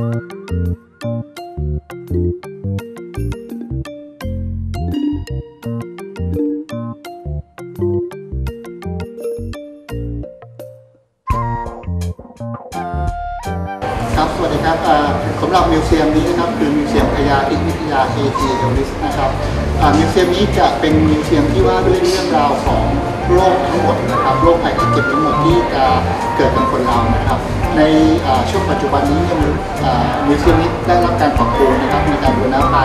ครับ สวัสดีครับสำหรับมิวเซียมนี้นะครับ คือมิวเซียมพยาธิวิทยา KG e l l i s นะครับมิวเซียมนี้จะเป็นมิวเซียมที่ว่าด้วยเรื่องราวของ โรคทั้งหมดนะครับโรคภัยไข้เจ็บทั้งหมดที่จะเกิดกับคนเรานะครับ ในช่วงปัจจุบันนี้เนี่ยมิวอ่ามิวเซียมนี้ได้รับการปรับปรุงนะครับมีการบูรณะไป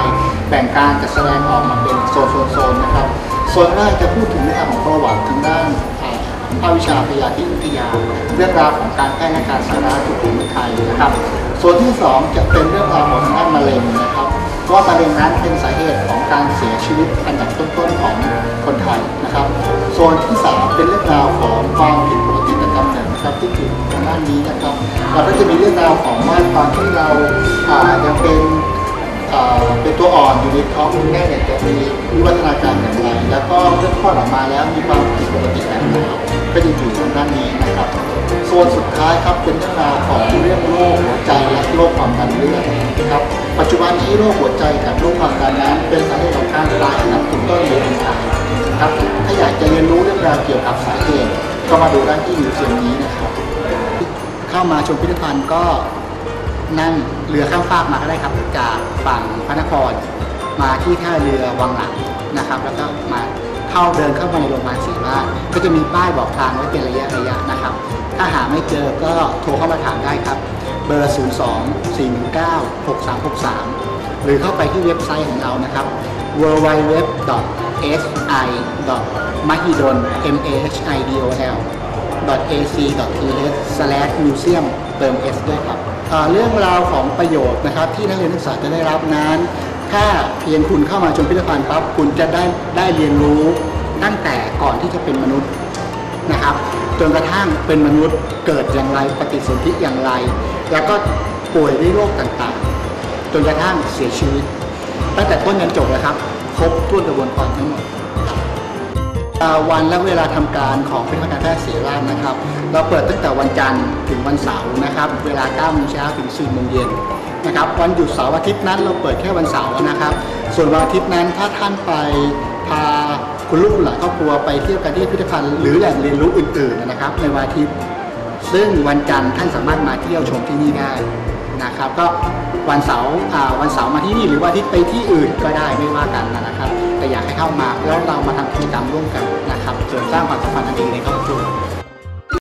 แบ่งการจัดแสดงออกมาเป็นโซนโซนนะครับโซนแรกจะพูดถึงเรื่องของประวัติทางด้านอ่าภาควิชาพยาธิวิทยา เรื่องราวของการแพทย์และการสาธารณสุขของไทยนะครับส่วนที่สองจะเป็นเรื่องราวของด้านมะเร็งนะครับว่ามะเร็งนั้นเป็นสาเหตุของการเสียชีวิตอันดับต้นๆของคน ส่วนที่สามเป็นเรื่องราวของความผิดปกติทางการเงินนะครับที่อยู่ทางด้านนี้นะครับเราก็จะมีเรื่องราวของว่าตอนที่เราายังเป็นเป็นตัวอ่อนอยู่ในท้องคุณแม่เนี่ยจะมีวิวัฒนาการอย่างไร แล้วก็เมื่อคลอดออกมาแล้วมีความผิดปกติแบบไหนก็จะอยู่ทางด้านนี้นะครับโซนสุดท้ายครับเป็นเรื่องราวของเรื่องโรคหัวใจและโรคความดันเลือดนะครับปัจจุบันนี้โรคหัวใจกับโรคความดันนั้นเป็นสาเหตุของการตายอันดับต้นๆในคนไทย ครับ ถ้าอยากจะเรียนรู้เรื่องราวเกี่ยวกับสาเหตุก็มาดูได้ที่มิวเซียมนี้นะครับ เข้ามาชมพิพิธภัณฑ์ก็นั่งเรือข้ามฟากมาก็ได้ครับ จากฝั่งพระนคร มาที่ท่าเรือวังหลังนะครับ แล้วก็มาเข้าเดินเข้ามาในโรงพยาบาลศรีราชก็จะมีป้ายบอกทางไว้เป็นระยะระยะนะครับ ถ้าหาไม่เจอก็โทรเข้ามาถามได้ครับ เบอร์ 0 2 4 1 9 6 3 6 3 หรือเข้าไปที่เว็บไซต์ของเรานะครับ w w w s i m a h i d o l m a h i d o l ac.th/museum เติม s ด้วยครับเรื่องราวของประโยชน์นะครับ ที่นักเรียนนักศึกษาจะได้รับนั้น ถ้าเพียงคุณเข้ามาชมพิพิธภัณฑ์ปั๊บคุณจะได้ได้เรียนรู้ตั้งแต่ก่อนที่จะเป็นมนุษย์นะครับจนกระทั่งเป็นมนุษย์เกิดอย่างไรปฏิสนธิอย่างไร แล้วก็ป่วยด้วยโรคต่างๆ จนกระทั่งเสียชีวิต ตั้งแต่ต้นยันจบเลยครับ ครบถ้วนกระบวนการทั้งหมดวันและเวลาทำการของพิพิธภัณฑ์แพทย์ศรีราชนะครับ เราเปิดตั้งแต่วันจันทร์ถึงวันเสาร์นะครับ เวลา9โมงเช้าถึง4โมงเย็นนะครับวันหยุดเสาร์อาทิตย์นั้นเราเปิดแค่วันเสาร์นะครับ ส่วนวันอาทิตย์นั้นถ้าท่านไปพาคุณลูกหลานครอบครัวไปเที่ยวกันที่พิพิธภัณฑ์หรือแหล่งเรียนรู้อื่นๆนะครับ ในวันอาทิตย์ ซึ่งวันจันทร์ท่านสามารถมาเที่ยวชมที่นี่ได้ นะครับ ก็วันเสาร์วันเสาร์มาที่นี่หรือว่าที่ไปที่อื่นก็ได้ไม่ว่ากันนะครับ แต่อยากให้เข้ามาแล้วเรามาทำกิจกรรมร่วมกันนะครับเสริมสร้างความสัมพันธ์อันดีในครอบ